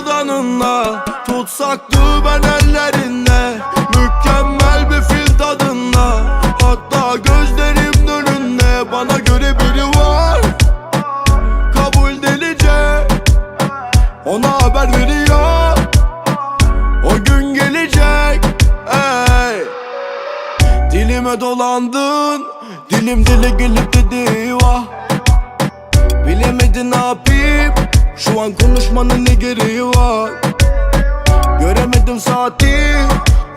gerdanınla Tutsaktı ben ellerinde Mükemmel bir fil tadında. Hatta gözlerim önünde Bana göre biri var. Kabul delice Ona haber veriyor. O gün gelecek ey. Dilime dolandın Dilim dile gelip dedi vah. Bilemedin ne yapayım Şu an konuşmanın ne gereği saati.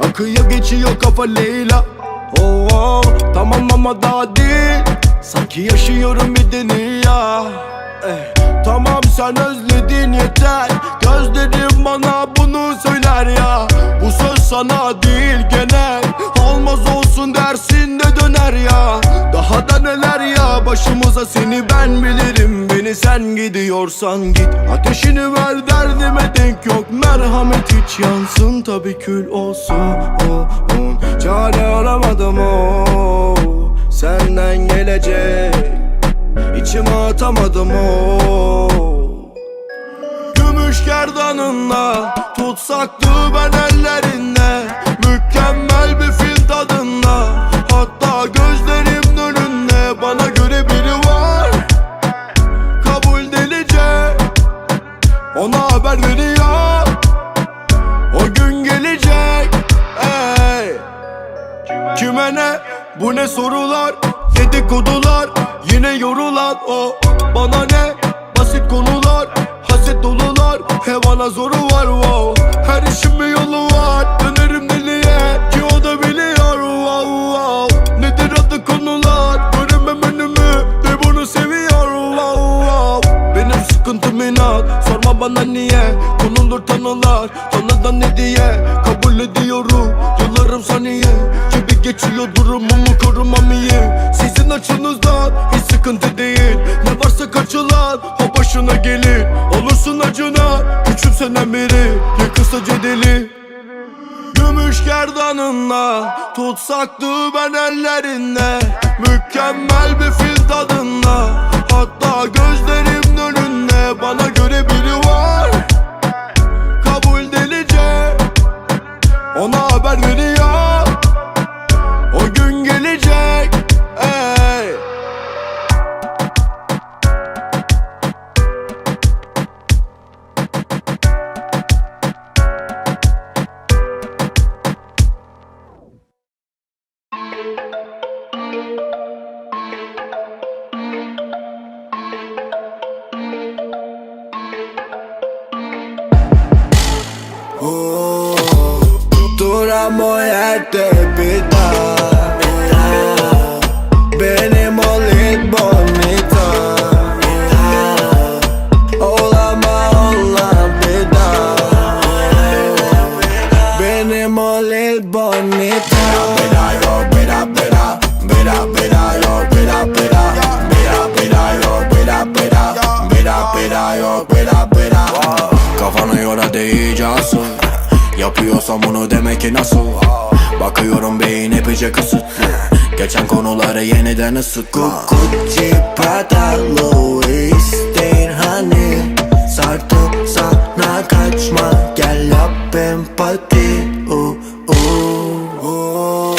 Akıyor geçiyor kafa Leyla. Oh, oh, Tamam ama daha değil. Sanki yaşıyorum bir dünya. Eh, Tamam sen özledin yeter. Gözlerim bana bunu söyler ya. Bu söz sana değil genel. Olmaz dersin de döner ya. Daha da neler ya Başımıza seni ben bilirim. Beni sen gidiyorsan git. Ateşini ver derdime denk yok. Merhamet hiç yansın tabi kül olsun. Oh, oh. Çare aramadım o Senden gelecek. İçime atamadım o Gümüş gerdanınla Tutsaktı ben ellerinde Kime ne bu ne sorular? Dedikodular yine yorulan o. Bana ne? Basit konular Haset dolular. He bana zoru var wow. Her işin bir yolu var. Dönerim deliye ki o da biliyor wow wow. Nedir adı konular? Göremem önümü de bunu seviyor wow wow. Benim sıkıntım inat Sorma bana niye? Konulur tanılar Tanıdan ne diye Geçiyor durumumu korumam iyi. Sizin açınızdan hiç sıkıntı değil. Ne varsa kaçılan o başına gelir. Olursun acına küçümsenen biri Ya kısaca deli Gümüş gerdanınla Tutsaktı ben ellerinde. Mükemmel bir fil tadında Hatta gözlerim önünde Bana göre biri var. Kabul delice Ona haber veriyor Duramo yerde bir daha Benim o lit bonita. Olama olan Benim o lit bonita. Bira yo bira bira Bira bira yo bira bira Bira bira yo bira bira Bira bira yo bira bira Kafanı yola değice asıl Yapıyorsam bunu demek ki nasıl? Bakıyorum beyin epeyce kısıtlı Geçen konuları yeniden ısıtma Gucci, Prada, Louis değil hani. Sartıp sana kaçma. Gel yap empati. Uh, uh.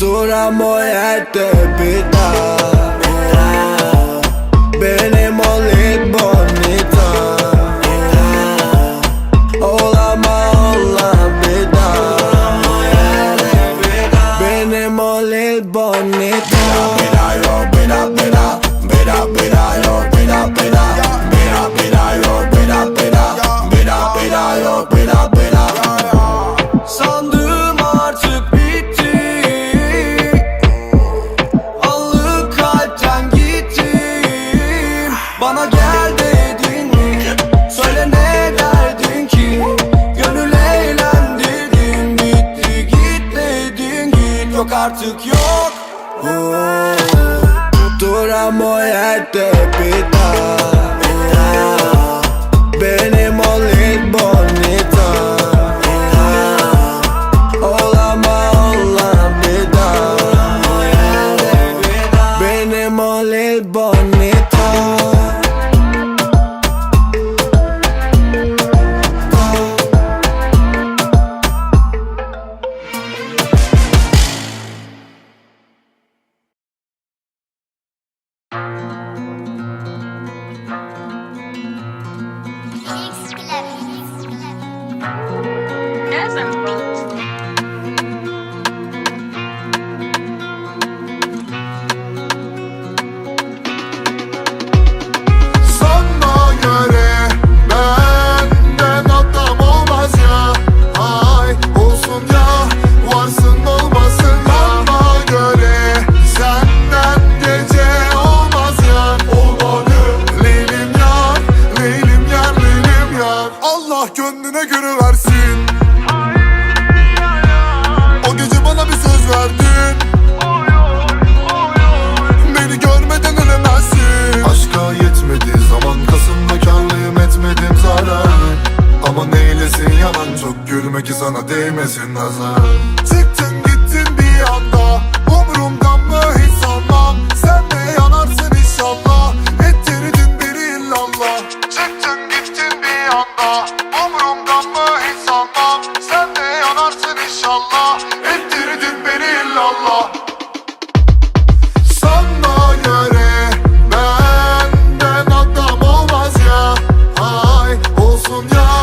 Duram o yerde bir daha değmesin nazar. Çıktın gittin bir anda Umurumdan mı hiç sanmam Sen de yanarsın inşallah Ettirdin beni illallah. Çıktın gittin bir anda Umurumdan mı hiç sanmam Sen de yanarsın inşallah Ettirdin beni illallah. Sana göre olsun ya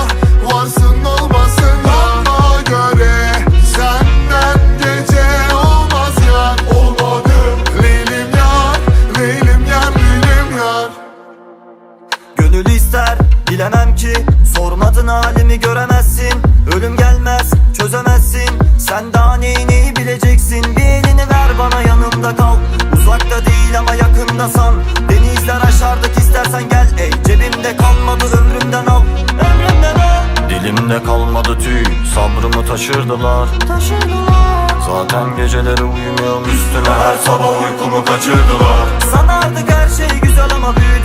Sabrımı taşırdılar Zaten geceleri uyumuyorum üstüne Her sabah uykumu kaçırdılar. Sanardık her şey güzel ama büyüdük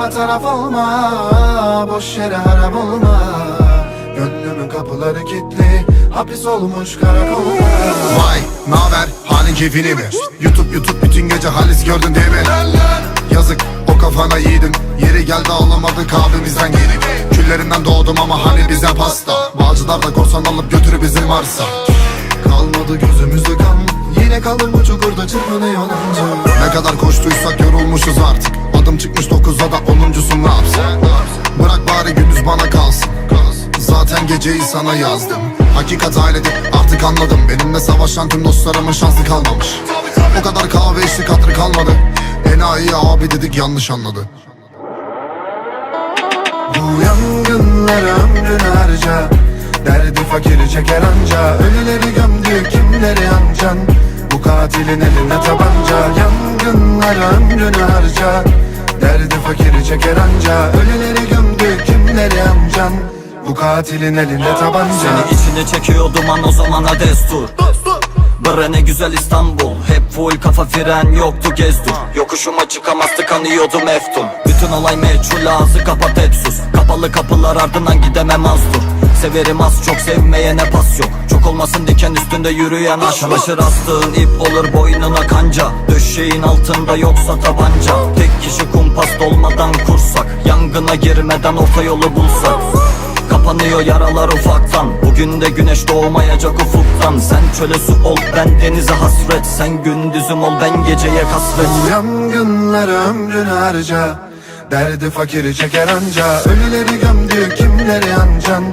Bak ama taraf olma Boş yere harap olma. Gönlümün kapıları kilitli Hapis olmuş karakolma Vay naber? Halin keyfini mi? YouTube YouTube bütün gece halis gördün değil mi? Yazık o kafana yiğidim Yeri geldi ağlamadık abimizden yedik Küllerinden doğdum ama hani bize pasta. Bağcılar da korsan alıp götürü bizim varsa Kalmadı gözümüzde kan. Yine kalın bu çukurda çırpınıyor Ne kadar koştuysak yorulmuşuz artık Adım çıkmış dokuzda da onuncusu ne yapsın? Bırak bari gündüz bana kalsın. Zaten geceyi sana yazdım. Hakikat ailedir artık anladım. Benimle savaşan tüm dostlarımın şansı kalmamış. O kadar kahve içtik hatırı kalmadı. Enayi abi dedik yanlış anladı. Bu yangınlar ömrünü harca. Derdi fakiri çeker anca. Ölüleri gömdü kimleri ancan? Bu katilin elinde tabanca. Yangınlar ömrünü harca Derdi fakiri çeker anca. Ölüleri gömdü kimleri ancan Bu katilin elinde tabanca. Seni içine çekiyor duman o zamana destur. Bre ne güzel İstanbul. Hep full kafa fren yoktu gezdur Yokuşuma çıkamazdı kanıyordu meftun Bütün olay meçhul ağzı kapat et sus. Kapalı kapılar ardından gidemem az dur Severim az çok sevmeyene pas yok. Çok olmasın diken üstünde yürüyen aşk. Çalışır astığın ip olur boynuna kanca. Döşeğin altında yoksa tabanca. Tek kişi kumpas dolmadan kursak. Yangına girmeden orta yolu bulsak. Kapanıyor yaralar ufaktan. Bugün de güneş doğmayacak ufuktan. Sen çöle su ol ben denize hasret. Sen gündüzüm ol ben geceye kasvet. Bu yangınlar ömrünü harca. Derdi fakiri çeker anca. Ölüleri gömdü kimleri ancan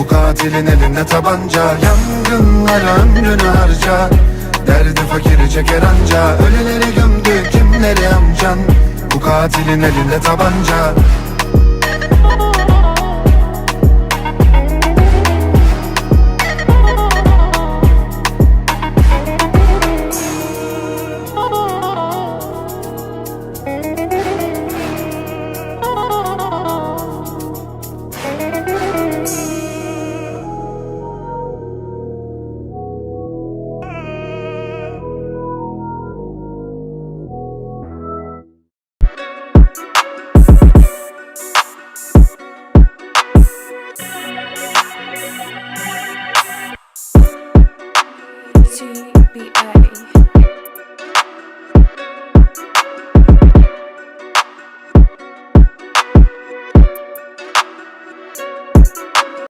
Bu katilin elinde tabanca Yangınlar ömrünü harca. Derdi fakiri çeker anca Ölüleri gömdü kimleri amcan? Bu katilin elinde tabanca